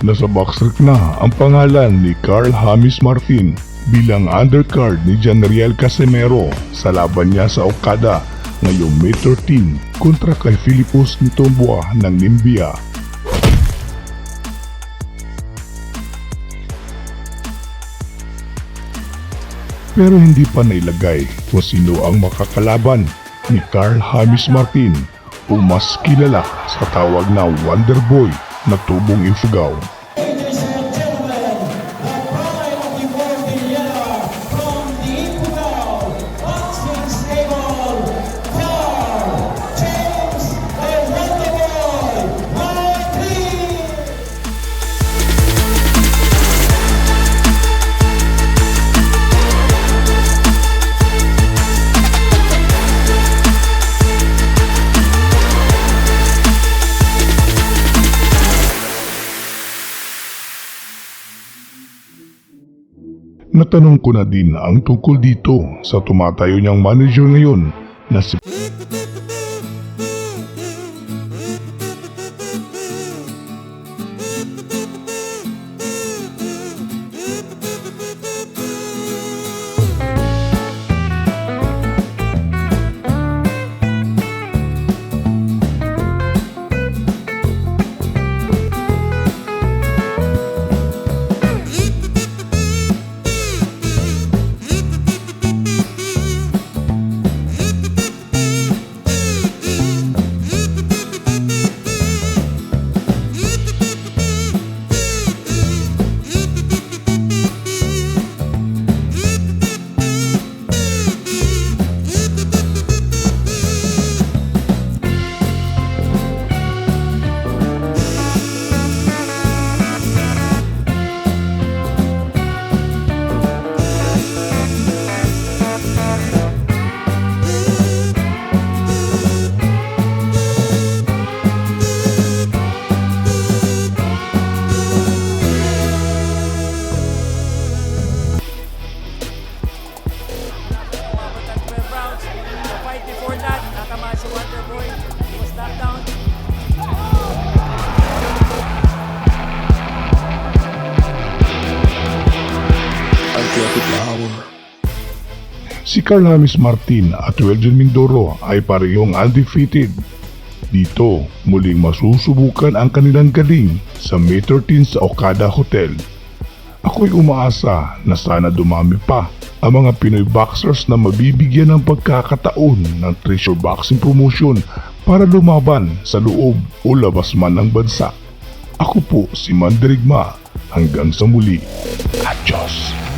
Nasa boxrec na ang pangalan ni Carl Hamis Martin bilang undercard ni Janriel Casimero sa laban niya sa Okada ngayong May 13 kontra kay Filipos Nitombua ng Nimbia. Pero hindi pa nailagay kung sino ang makakalaban ni Carl Hamis Martin o mas kilala sa tawag na Wonder Boy na tubong ifugaw. Natanong ko na din ang tungkol dito sa tumatayo niyang manager ngayon na si Si Carl Hamis Martin at Weljon Mindoro ay parehong undefeated. Dito, muling masusubukan ang kanilang galing sa May 13 sa Okada Hotel. Ako'y umaasa na sana dumami pa ang mga Pinoy boxers na mabibigyan ng pagkakataon ng Treasure Boxing Promotion para lumaban sa loob o labas man ng bansa. Ako po si Mandirigma. Hanggang sa muli. Adios!